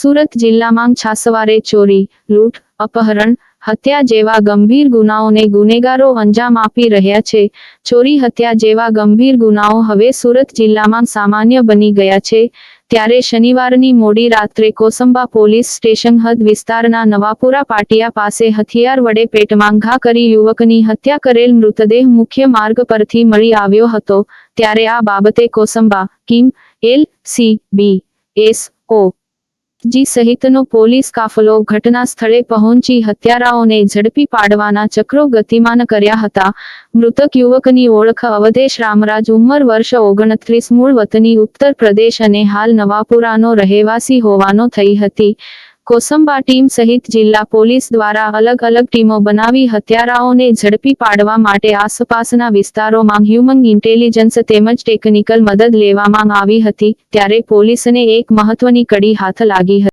સુરત જિલ્લામાં છાસવારે ચોરી, લૂંટ, અપહરણ, હત્યા જેવા ગંભીર ગુનાઓને ગુનેગારો અંજામ આપી રહ્યા છે. ચોરી, હત્યા જેવા ગંભીર ગુનાઓ હવે સુરત જિલ્લામાં સામાન્ય બની ગયા છે. ત્યારે શનિવારની મોડી રાત્રે કોસંબા પોલીસ સ્ટેશન હદ વિસ્તારના નવાપુરા પાટિયા પાસે હથિયાર વડે પેટમાં ઘા કરી યુવકની હત્યા કરેલ મૃતદેહ મુખ્ય માર્ગ પરથી મળી આવ્યો હતો. ત્યારે આ બાબતે Kosamba, Kim, L, C, B, S, O G સહિતનો પોલીસ કાફલો ઘટના સ્થળે પહોંચી હત્યારાઓને ઝડપી પાડવાના ચક્રો ગતિમાન કર્યા હતા. મૃતક યુવકની ઓળખ અવધેશ રામરાજ ઉંમર વર્ષ ઓગણત્રીસ, મૂળ વતની ઉત્તર પ્રદેશ અને હાલ નવાપુરાનો રહેવાસી હોવાનો થઈ હતી. કોસંબા ટીમ સહિત જિલ્લા પોલીસ દ્વારા અલગ અલગ ટીમો બનાવી હત્યારાઓને ઝડપી પાડવા માટે આસપાસના વિસ્તારોમાં હ્યુમન ઇન્ટેલિજન્સ તેમજ ટેકનિકલ મદદ લેવામાં આવી હતી, ત્યારે પોલીસને એક મહત્વની કડી હાથ લાગી હતી.